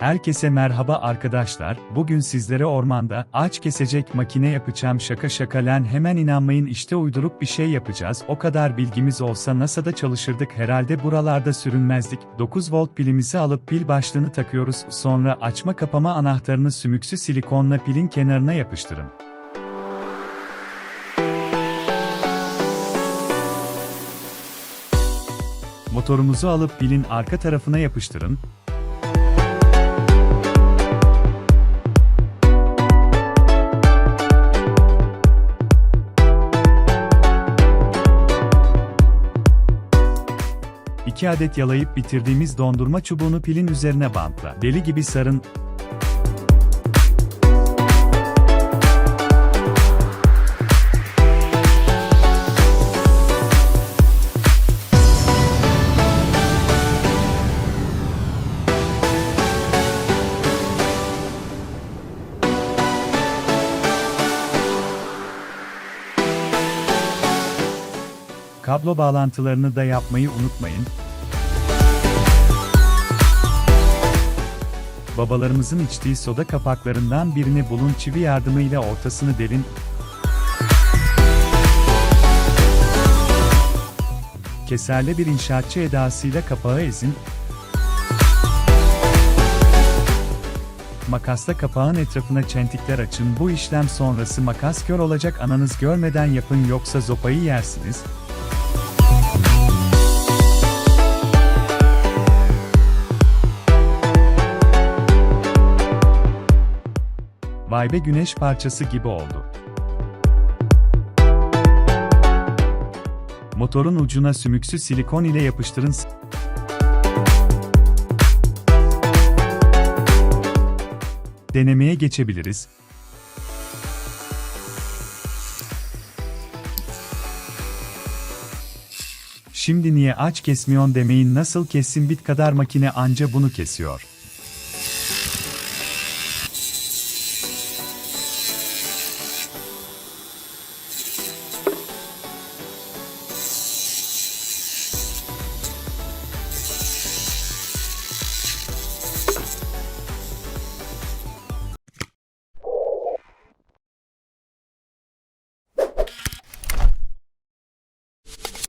Herkese merhaba arkadaşlar. Bugün sizlere ormanda ağaç kesecek makine yapacağım. Şaka şaka lan hemen inanmayın işte uydurup bir şey yapacağız. O kadar bilgimiz olsa NASA'da çalışırdık herhalde buralarda sürünmezdik. 9 volt pilimizi alıp pil başlığını takıyoruz. Sonra açma kapama anahtarını sümüksü silikonla pilin kenarına yapıştırın. Motorumuzu alıp pilin arka tarafına yapıştırın. İki adet yalayıp bitirdiğimiz dondurma çubuğunu pilin üzerine bantla. Deli gibi sarın. Kablo bağlantılarını da yapmayı unutmayın. Babalarımızın içtiği soda kapaklarından birini bulun çivi yardımıyla ortasını delin. Keserle bir inşaatçı edasıyla kapağı ezin. Makasla kapağın etrafına çentikler açın. Bu işlem sonrası makas kör olacak ananız görmeden yapın yoksa zopayı yersiniz. Vay be güneş parçası gibi oldu. Motorun ucuna sümüksü silikon ile yapıştırın. Denemeye geçebiliriz. Şimdi niye aç kesmiyon demeyin nasıl kessin bit kadar makine anca bunu kesiyor.